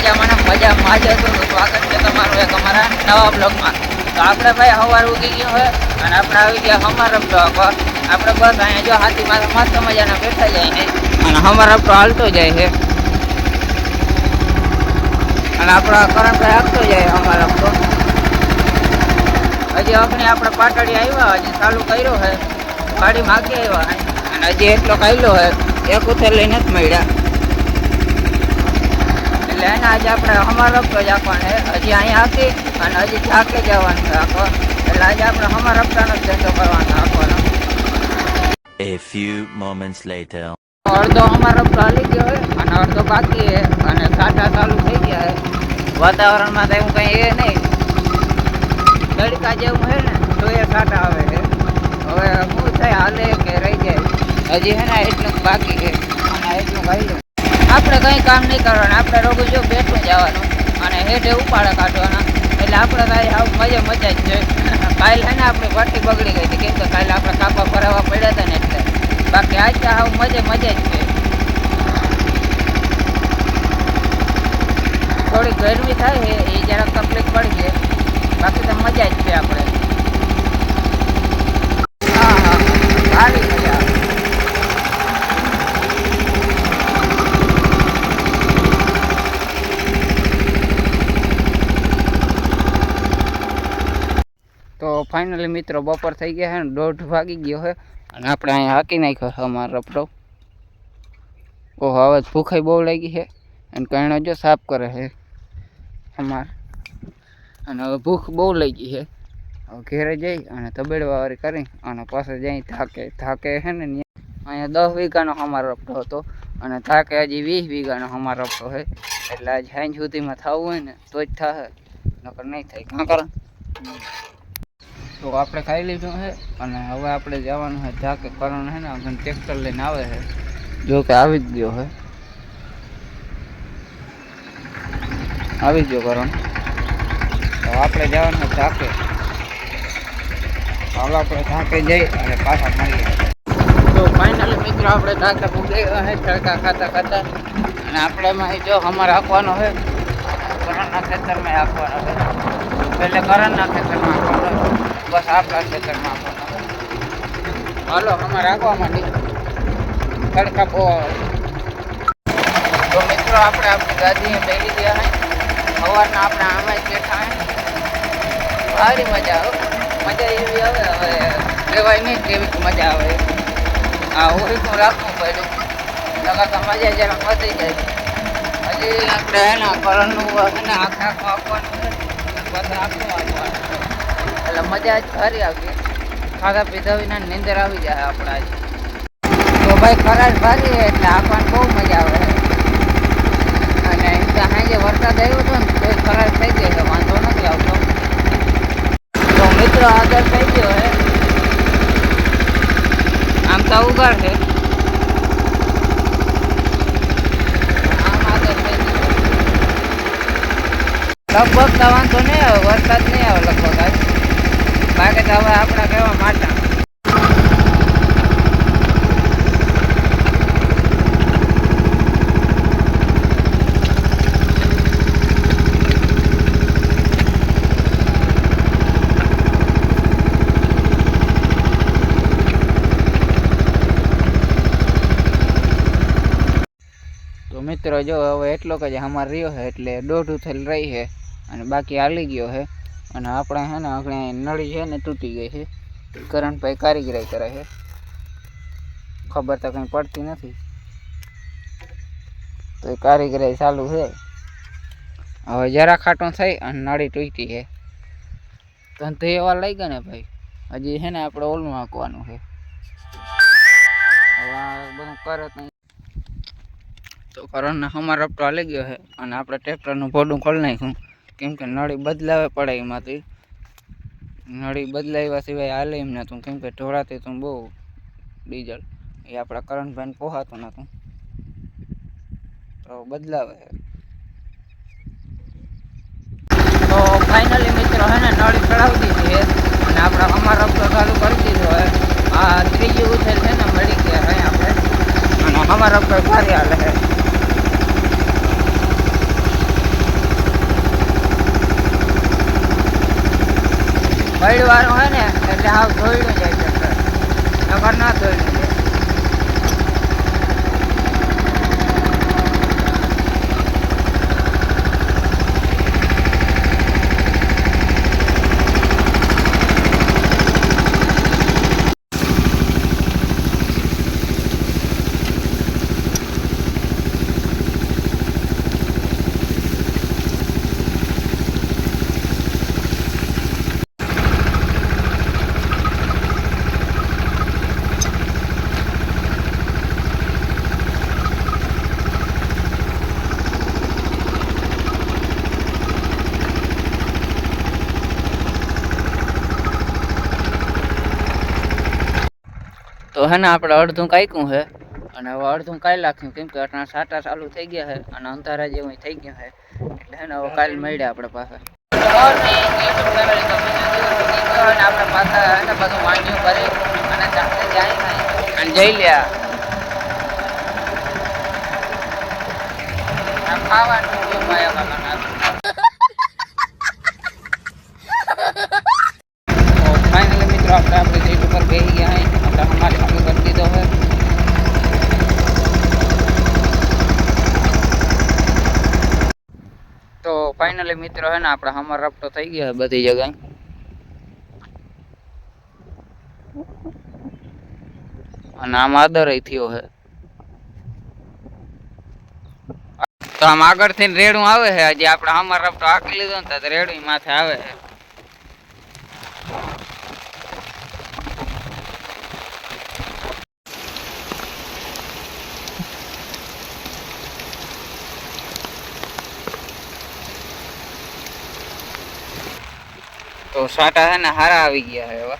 મજામાં ને મજામાં જ હતો તો સ્વાગત છે તમારું એક અમારા નવા બ્લોગમાં. તો આપણે ભાઈ સવાર ઉગી ગયો હોય અને આપણે આવી ગયા હમાર બ્લોગ આપણે બસ અહીંયા જો હાથીમાં મસ્ત મજાના બેઠા જાય ને. અને હમાર રફતો હાલતો જાય છે. અને આપણા કરણભાઈ આપતો જાય અમારા રફતો હજી અગ્નિ આપણે પાટડી આવ્યા, હજી ચાલુ કર્યો છે. ગાડી માગી આવ્યા અને હજી એટલો કાયલો છે. એક ઉથે લઈને જ મળ્યા. એટલે એને આજે આપણે અમારો રસ્તો જ આપવાનો છે. હજી અહીંયા આપી અને હજી ઝાકે જવાનું છે આખો. એટલે આજે આપણે અમારા રસ્તાનો જ ધંધો કરવાનો આખોનો A few moments later. અડધો અમારો રસ્તો હાલી ગયો હોય અને અડધો બાકી છે અને સાટા ચાલુ થઈ ગયા છે. વાતાવરણમાં તો એવું કંઈ એ નહીં. તડકા જેવું છે ને તો એ સાટા આવે છે. હવે શું થાય હાલે કે રહી જાય. હજી છે ને એટલું જ બાકી છે. અને એટલું ખાઈ આપણે કંઈ કામ નહીં કરવાનું. આપણે રોગું જો બેઠું જવાનું અને હેઠે ઉપાડે કાઢવાના. એટલે આપણે કાંઈ આવું મજા મજા જ છે કાલે છે ને આપણી ભટ્ટી બગડી ગઈ હતી. કેમ કે કાલે આપણે કાપા ભરાવા પડ્યા હતા ને એટલે. બાકી આજ તો આવું મજા મજા જ છે થોડી ગરમી થાય એ જરાક તકલીફ પડી છે બાકી તો મજા જ છે આપણે હા હા સારી મજા આવે તો ફાઇનલી મિત્રો બપોર થઈ ગયા છે ને, દોઢ ભાગી ગયો છે અને આપણે અહીંયા હાકી નાખ્યો છે અમારો રપડો ઓહો, હવે ભૂખાઈ બહુ લાગી છે અને કણો જો સાફ કરે છે અમાર. અને હવે ભૂખ બહુ લાગી છે. હવે ઘેરે જઈ અને તબેડવાવારી કરી અને પાછળ જઈ થાકે થાકે છે ને અહીંયા દસ વીઘાનો અમારો રપડો હતો અને થાકે હજી વીસ વીઘાનો અમારો રપડો છે. એટલે આજ સાંજ સુધીમાં થવું હોય ને, તો જ થશે નકર નહીં થાય. કાં કારણ? તો આપણે ખાઈ લીધું છે અને હવે આપણે જવાનું છે જાકે કરણ છે ને આપણે ટ્રેક્ટર લઈને આવે છે. જો કે આવી જ ગયો છે. આવી ગયો કરણ. તો આપણે જવાનું છે જાકે હાલો આપણે જાકે જઈ અને પાછા મળીએ. તો ફાઇનલી મિત્રો આપણે ઢાકા પૂરી ગયા છે, તડકા ખાતા ખાતા. અને આપણે એમાં જો અમારે આપવાનો છે કરણના ખેતરમાં આપવાનો છે. પહેલે કરણના ખેતરમાં આપવાનો. બસ આપણા ખેતરમાં હાલો અમે રાખવા માટે તડકા બહુ તો મિત્રો, આપણે આપણી ગાડીએ બેસી ગયા હે. સવારના આપણે આમાં બેઠા હે. સારી મજા આવે. મજા એવી આવે, હવે કહેવાય નહીં કેવી મજા આવે. આ હું રાખવું પડ્યું નકર તો મજા જરા વધી જાય. હજી આપણે એના કરણનું આખે આખું આપવાનું બધા આખું આપવાનું. એટલે મજા જ ખરી આવી ખાધા પીધા વિના નીંદર આવી જાય આપણા તો ભાઈ ખરાશ ભારી એટલે આપણને બહુ મજા આવે અને સાંજે વરસાદ આવ્યો હતો ને તો ખરાશ થઈ ગઈ છે, વાંધો નથી આવતો. તો મિત્રો આગળ થઈ ગયો હે આમ તો ઉગાડ છે. ગયો લગભગ તો વાંધો નહીં આવે, વરસાદ નહીં આવે લગભગ આજ. બાકી તો હવે આપણા કેવા માટા તો મિત્રો, જો હવે એટલો કે અમારે રહ્યો છે એટલે દોઢ ઉથેલ રહી છે અને બાકી હાલી ગયો છે. અને આપણે છે ને આપણે નળી છે ને તૂટી ગઈ છે. કરણભાઈ કારીગરાઈ કરે છે. ખબર તો કંઈ પડતી નથી. તો એ કારીગરાઈ ચાલુ છે. હવે જરા ખાટો થઈ અને નળી તૂટી છે. ધંધો એવા લઈ ગયા ને ભાઈ? હજી છે ને આપણે ઓલું હાંકવાનું છે. હવે બધું કરે તો તો કરણને અમારો રપટો હાલી ગયો છે અને આપણે ટ્રેક્ટરનું ભોડું ખોલી નાખ્યું. કેમ કે નળી બદલાવે પડે એમાંથી. નળી બદલાવ્યા સિવાય હાલે એમ નહોતું કેમ કે ઢોળાતી તું બહુ ડીઝલ. એ આપણા કરણભાઈને પોહાતું નહોતું તો બદલાવે. તો ફાઇનલી મિત્રો હે ને નળી ચડાવી દીધી અને આપણે અમારો રસ્તો ચાલુ કરી દીધો છે આ ત્રીજી ઉછેર છે ને મળી ગયા છે આપણે. અને અમારો રસ્તો સારી હાલે છે વાળું હોય ને એટલે હાવ ધોઈડું જાય ટ્રેક્ટર નગર ના ધોઈડું જાય તો હે ને આપણે અડધું કાંઈકું છે અને હવે અડધું કાંઈ નાખ્યું, કેમ કે અટણા સાટા ચાલુ થઈ ગયા છે અને અંધારા જેવું થઈ ગયા છે એટલે હે ને હવે કાલ મળ્યા આપણે પાસે આપણે પાછા બધું વાંચ્યું કરી અને જાય અને જઈ લ્યા આ ખાવાનું જો માયા કાકાના તો ફાઇનલી મિત્રો આપણે આપણે સીટ ઉપર બેસી ગયા હે આપણે હમારે ચાલુ કરી દીધો છે તો ફાઇનલી મિત્રો હે ને આપણે હમાર રપટો થઈ ગયો છે બધી જગ્યાએ. અને આમ આદર થયો છે. તો આમ આગળથી રેડું આવે છે. હજી આપણે હમાર રપટો આંકી લીધો ને તો રેડું માથે આવે છે. તો સાટા છે ને હારા આવી ગયા છે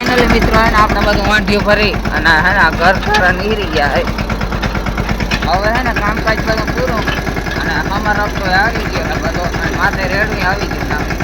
હવે મિત્રો આપણે બધું વાંઢિયું ભરી અને હે ને ઘર ઘર નીરી ગયા હે હવે હે ને કામકાજ બધું પૂરું અને અમારો રસ્તો આવી ગયો છે બધો માથે રેડવી આવી ગયું છે.